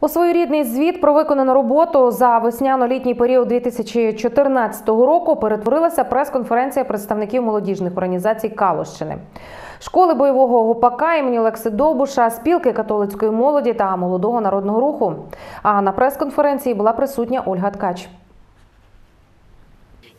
У своєрідний звіт про виконану роботу за весняно-літній період 2014 року перетворилася прес-конференція представників молодіжних організацій Калущини. Школи бойового гопака імені Олекси Довбуша, спілки католицької молоді та молодого народного руху. А на прес-конференції була присутня Ольга Ткач.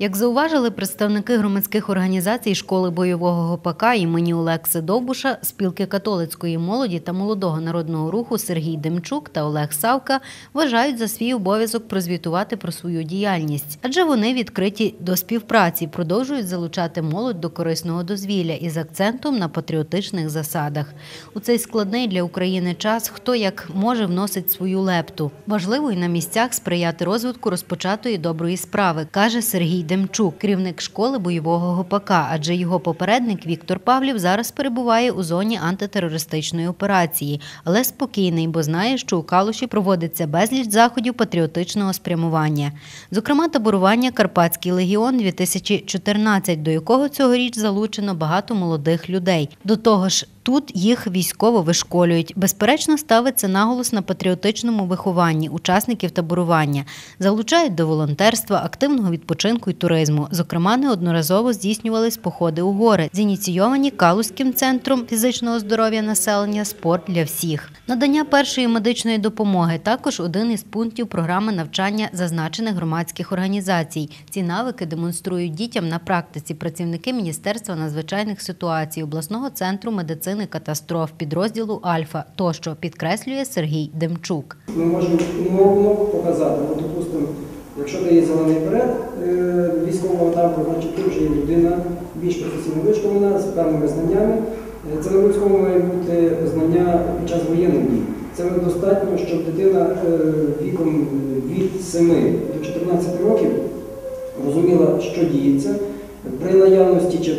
Як зауважили представники громадських організацій школи бойового гопака імені Олекси Довбуша, спілки католицької молоді та молодого народного руху Сергій Демчук та Олег Савка вважають за свій обов'язок прозвітувати про свою діяльність, адже вони відкриті до співпраці, продовжують залучати молодь до корисного дозвілля із акцентом на патріотичних засадах. У цей складний для України час хто як може вносить свою лепту. Важливо і на місцях сприяти розвитку розпочатої доброї справи, каже Сергій Демчук, керівник школи бойового гопака, адже його попередник Віктор Павлів зараз перебуває у зоні антитерористичної операції, але спокійний, бо знає, що у Калуші проводиться безліч заходів патріотичного спрямування. Зокрема, таборування Карпатський легіон 2014, до якого цьогоріч залучено багато молодих людей. До того ж, Тут їх військово вишколюють. Безперечно, ставиться наголос на патріотичному вихованні учасників таборування, залучають до волонтерства, активного відпочинку і туризму. Зокрема, неодноразово здійснювались походи у гори, зініційовані Калузьким центром фізичного здоров'я населення Спорт для всіх. Надання першої медичної допомоги також один із пунктів програми навчання зазначених громадських організацій. Ці навики демонструють дітям на практиці працівники Міністерства надзвичайних ситуацій, обласного центру медицини катастроф підрозділу Альфа тощо підкреслює Сергій Демчук. Ми можемо умовно показати, ну, допустимо, якщо ти є зелений берет е, військового табору, значить ти вже є людина більш професійно вишколена з певними знаннями. Е, Це не обов'язково має бути знання під час воєнних дій. Це достатньо, щоб дитина е, віком від 7 до 14 років розуміла, що діється. При наявності, чи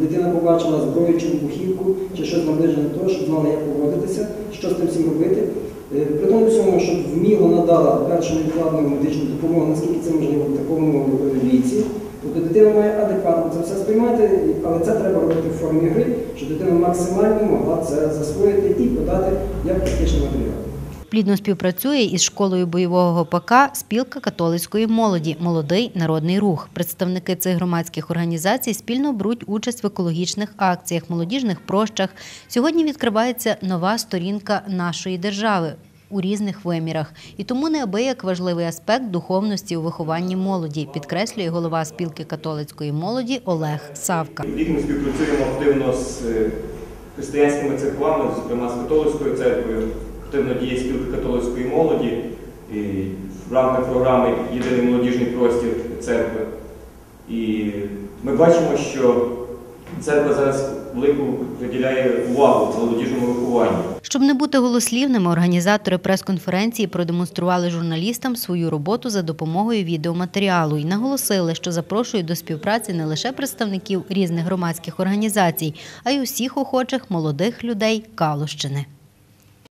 дитина побачила зброю чи вибухівку, чи щось наближене до того, щоб знала, як поводитися, що з тим всім робити. Е, При тому всьому, щоб вміло надала першу невідкладну медичну допомогу, наскільки це можливо в такому віці. Тобто дитина має адекватно це все сприймати, але це треба робити в формі гри, щоб дитина максимально могла це засвоїти і подати як практичний матеріал. Плідно співпрацює із школою бойового гопака спілка католицької молоді Молодий народний рух. Представники цих громадських організацій спільно беруть участь в екологічних акціях, молодіжних прощах. Сьогодні відкривається нова сторінка нашої держави. У різних вимірах і тому неабияк важливий аспект духовності у вихованні молоді, підкреслює голова спілки католицької молоді Олег Савка. Рік ми співпрацюємо активно з е, християнськими церквами, зокрема з католицькою церквою, активно діє спілка католицької молоді і в рамках програми Єдиний молодіжний простір церкви. І ми бачимо, що церква зараз велику приділяє увагу молодіжному вихованню. Щоб не бути голослівними, організатори прес-конференції продемонстрували журналістам свою роботу за допомогою відеоматеріалу і наголосили, що запрошують до співпраці не лише представників різних громадських організацій, а й усіх охочих молодих людей Калущини.